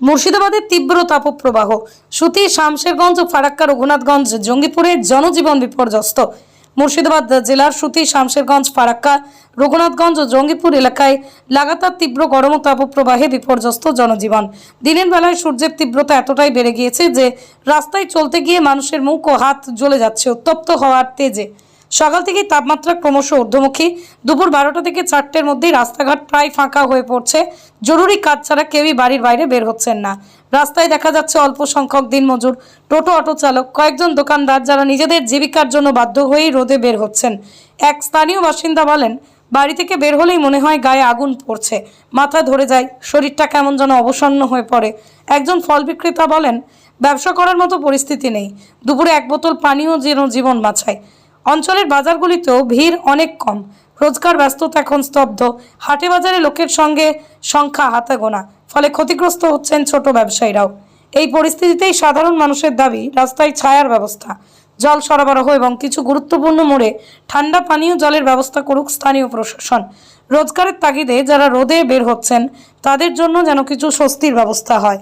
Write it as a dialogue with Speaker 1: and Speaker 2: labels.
Speaker 1: মুর্শিদাবাদের তীব্র তাপপ্রবাহ। সুতি, শামশেরগঞ্জ ও ফারাক্কা রঘুনাথগঞ্জ, জঙ্গিপুরে জনজীবন বিপর্যস্ত। মুর্শিদাবাদ জেলার সুতি, শামশেরগঞ্জ, ফারাক্কা, রঘুনাথগঞ্জ ও জঙ্গিপুর এলাকায় লাগাতার তীব্র গরম ও তাপপ্রবাহে বিপর্যস্ত জনজীবন। দিনের বেলায় সূর্যের তীব্রতা এতটাই বেড়ে গিয়েছে যে রাস্তায় চলতে গিয়ে মানুষের মুখ ও হাত জ্বলে যাচ্ছে। উত্তপ্ত হওয়ার তেজে সকাল থেকেই তাপমাত্রা ক্রমশ ঊর্ধ্বমুখী। দুপুর বারোটা থেকে চারটের মধ্যেই রাস্তাঘাট প্রায় ফাঁকা হয়ে পড়ছে। জরুরি কাজ ছাড়া কেউই বাড়ির বাইরে বের হচ্ছেন না। রাস্তায় দেখা যাচ্ছে অল্প সংখ্যক দিনমজুর টোটো অটো চালক, কয়েকজন দোকানদার যারা নিজেদের জীবিকার জন্য বাধ্য হয়েই রোদে বের হচ্ছেন। এক স্থানীয় বাসিন্দা বলেন, বাড়ি থেকে বের হলেই মনে হয় গায়ে আগুন পড়ছে। মাথা ধরে যায়, শরীরটা কেমন যেন অবসন্ন হয়ে পড়ে। একজন ফল বিক্রেতা বলেন, ব্যবসা করার মতো পরিস্থিতি নেই। দুপুরে এক বোতল পানিও যেন জীবন বাঁচায়। অঞ্চলের বাজারগুলিতেও ভিড় অনেক কম। রোজগার ব্যস্ততা এখন স্তব্ধ। হাটে বাজারে লোকের সঙ্গে সংখ্যা হাতে গোনা, ফলে ক্ষতিগ্রস্ত হচ্ছেন ছোট ব্যবসায়ীরাও। এই পরিস্থিতিতেই সাধারণ মানুষের দাবি, রাস্তায় ছায়ার ব্যবস্থা, জল সরবরাহ এবং কিছু গুরুত্বপূর্ণ মোড়ে ঠান্ডা পানীয় জলের ব্যবস্থা করুক স্থানীয় প্রশাসন। রোজগারের তাগিদে যারা রোদে বের হচ্ছেন, তাদের জন্য যেন কিছু স্বস্তির ব্যবস্থা হয়।